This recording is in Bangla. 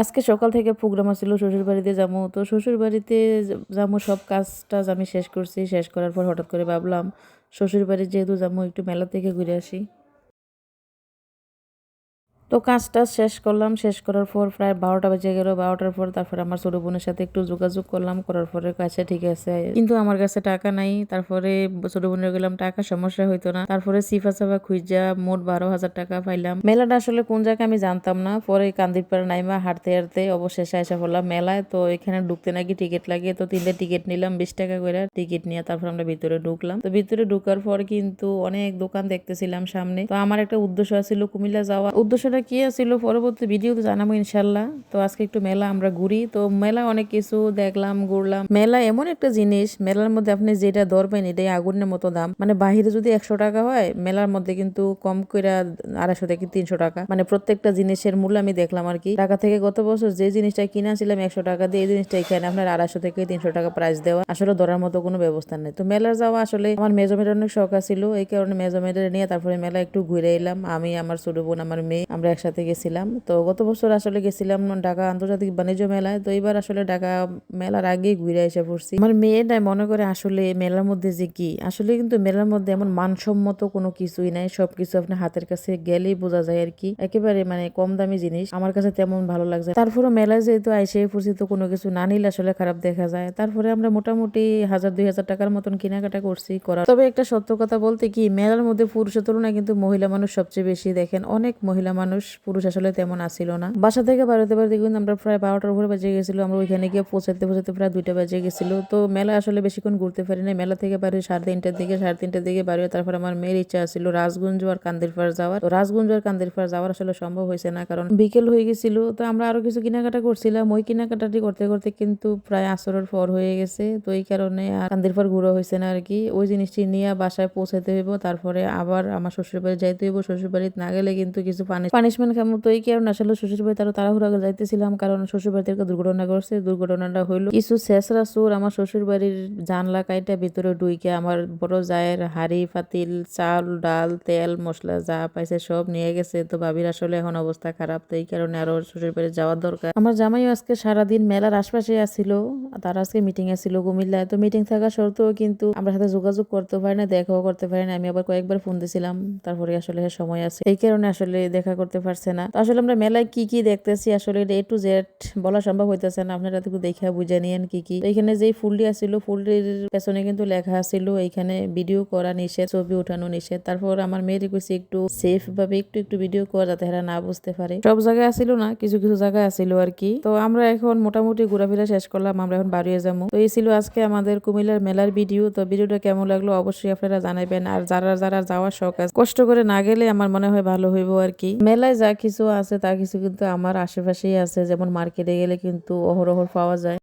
আজকে সকাল থেকে প্রোগ্রাম আসছিল শ্বশুর বাড়িতে যাব। তো শ্বশুর বাড়িতে যাব, সব কাজ টাজ আমি শেষ করছি। শেষ করার পর হঠাৎ করে ভাবলাম শ্বশুর বাড়ি যেহেতু যাব, একটু মেলা থেকে ঘুরে আসি। তো কাজটা শেষ করলাম। শেষ করার পর প্রায় বারোটা বেজে গেল। বারোটার পর তারপর আমার ছোট বোনের সাথে একটু যোগাযোগ করলাম। করার পরে কাছে ঠিক আছে। কিন্তু আমার কাছে টাকা নাই। তারপরে ছোট বোনের গেলাম। টাকা সমস্যা হইতো না। তারপরে সিফা সাফা খুঁজা মোট বারো হাজার টাকা পাইলাম। মেলাটা আসলে কোন জায়গায় আমি জানতাম না। পরে কান্দিরপাড়া নাইমা হাঁটতে হাঁটতে অবশেষে এসে পড়লাম মেলায়। তো এখানে ঢুকতে নাকি টিকিট লাগে। তো তিনটে টিকিট নিলাম, বিশ টাকা করে টিকিট নিয়ে তারপর আমরা ভিতরে ঢুকলাম। তো ভিতরে ঢুকার পর কিন্তু অনেক দোকান দেখতেছিলাম সামনে। তো আমার একটা উদ্দেশ্য ছিল কুমিল্লা যাওয়া। উদ্দেশ্যটা কি ছিল পরবর্তী ভিডিওতে জানাব ইনশাল্লাহ। তো আজকে একটু মেলা আমরা ঘুরি। তো মেলা অনেক কিছু দেখলাম, ঘুরলাম। মেলা এমন একটা জিনিস, মেলার মধ্যে আপনি যেটা ধরবেন এটাই আগুনের মতো দাম। মানে বাহিরে যদি একশো টাকা হয়, মেলার মধ্যে কিন্তু কম করে আড়াইশো থেকে তিনশো টাকা। মানে প্রত্যেকটা জিনিসের মূল্য আমি দেখলাম আর কি। টাকা থেকে গত বছর যে জিনিসটা কিনেছিলাম একশো টাকা দিয়ে, এই জিনিসটা এখানে আপনার আড়াইশো থেকে তিনশো টাকা প্রাইস দেওয়া। আসলে ধরার মতো কোনো ব্যবস্থা নেই। তো মেলার যাওয়া আসলে আমার মেজমেটের অনেক শখ ছিল এই কারণে মেজমেটের নিয়ে তারপরে মেলা একটু ঘুরে এলাম। আমি, আমার ছোট বোন, আমার মেয়ে, আমরা একসাথে গেছিলাম। তো গত বছর আসলে গেছিলাম ঢাকা আন্তর্জাতিক বাণিজ্য মেলায়। তো এবার আসলে ঢাকা মেলার আগেই ঘুরে এসে পড়ছি। আমার মেয়েটাই মনে করে আসলে মেলার মধ্যে যে কি? আসলে কিন্তু মেলার মধ্যে এমন মানসম্মত কোনো কিছুই নাই। সবকিছু আপনার হাতের কাছে গেলেই বোঝা যায় আর কি। একেবারে মানে কম দামি জিনিস। আমার কাছে তেমন ভালো লাগছে তারপরে মেলায় যেহেতু আইসে পড়ছি তো কোনো কিছু না নিলে আসলে খারাপ দেখা যায়। তারপরে আমরা মোটামুটি হাজার, দুই হাজার টাকার মতন কেনাকাটা করছি করা তবে একটা সত্য কথা বলতে কি? মেলার মধ্যে পুরুষের তুলনায় কিন্তু মহিলা মানুষ সবচেয়ে বেশি দেখেন। অনেক মহিলা মানুষ পুরুষ আসলে তেমন আসিল না। বাসা থেকে বাড়িতে বাড়িতে কিন্তু আমরা প্রায় বারোটার উপরে বাজে গেছিল। আমরা ওইখানে গিয়ে পৌঁছাতে পৌঁছাতে প্রায় দুইটা বাজে গেছিল। তো মেলা আসলে বেশিক্ষণ ঘুরতে পারি না মেলা থেকে বাড়ি সাড়ে তিনটার দিকে, সাড়ে তিনটার দিকে বাড়ি তারপর আমার মেয়ের ইচ্ছা ছিল রাজগঞ্জ আর কান্দিরপাড় যাওয়ার। রাজগঞ্জ আর কান্দিরপাড় যাওয়ার আসলে সম্ভব হয়েছে না, কারণ বিকেল হয়ে গেছিল। তো আমরা আরও কিছু কেনাকাটা করছিলাম। ওই কেনাকাটাটি করতে করতে কিন্তু প্রায় আসরের পর হয়ে গেছে। তো এই কারণে আর কান্দিরপাড় ঘুরো হয়েছে না আর কি ওই জিনিসটি নিয়ে বাসায় পৌঁছাতে হইব, তারপরে আবার আমার শ্বশুর বাড়ি যাইতে হইব। শ্বশুর বাড়িতে না গেলে কিন্তু কিছু পানিশমেন্ট এই কারণে আসলে শ্বশুর বাড়ি তারা তাড়াহুড়া যাইতেছিলাম, কারণ শ্বশুর বাড়ি থেকে দুর্ঘটনা করছে দুর্ঘটনাটা হইল কিছু শেষরা সুর আমার শ্বশুর বাড়ির জানলা কাইটা ভিতরে ডুইকে আমার বড় জায়ের হাড়ি পাতিল চাল, ডাল, তেল, মশলা যা পাইছে সব নিয়ে গেছে। তো ভাবির আসলে এখন অবস্থা খারাপ, তো এই কারণে আরও শ্বশুর বাড়ি যাওয়ার দরকার। আমার জামাইও আজকে সারাদিন মেলার আশপাশে আসছিল তার আজকে মিটিং আসছিল কুমিল্লায়। তো মিটিং থাকা সত্ত্বেও কিন্তু আমরা সাথে যোগাযোগ করতে পারি না, দেখাও করতে পারি না। আমি আবার কয়েকবার ফোন দিছিলাম, তারপরে আসলে সময় আছে। এই কারণে আসলে দেখা করতে পারছে না। তো আসলে আমরা মেলায় কি কি দেখতেছি, আসলে এ টু জেড বলা সম্ভব হইতেছে না। আপনারা একটু দেখে বুঝে নিয়েন কি কি। এখানে যেই ফুলটি আসছিল ফুলটির পেছনে কিন্তু লেখা আছিল এইখানে ভিডিও করা নিষেধ, ছবি উঠানো নিষেধ। তারপর আমার মেয়ের কইছে একটু সেফ ভাবে একটু একটু ভিডিও করা যাতে এরা না বুঝতে পারে। সব জায়গায় আসিল না, কিছু কিছু জায়গায় আসিল আর কি। তো আমরা এখন মোটামুটি ঘোরাফেরা শেষ করলাম, আমরা এখন বাড়িয়ে যাব। তো এই ছিল আজকে আমাদের কুমিল্লার মেলার ভিডিও তো ভিডিওটা কেমন লাগল অবশ্যই আপনারা জানাবেন। আর যারা যারা যাওয়ার শখ আছে, কষ্ট করে না গেলে আমার মনে হয় ভালো হইব আর কি। মেলায় যা কিছু আছে তা কিছু কিন্তু আমার আশেপাশেই আছে। যেমন মার্কেটে গেলে কিন্তু অহরহ পাওয়া যায়।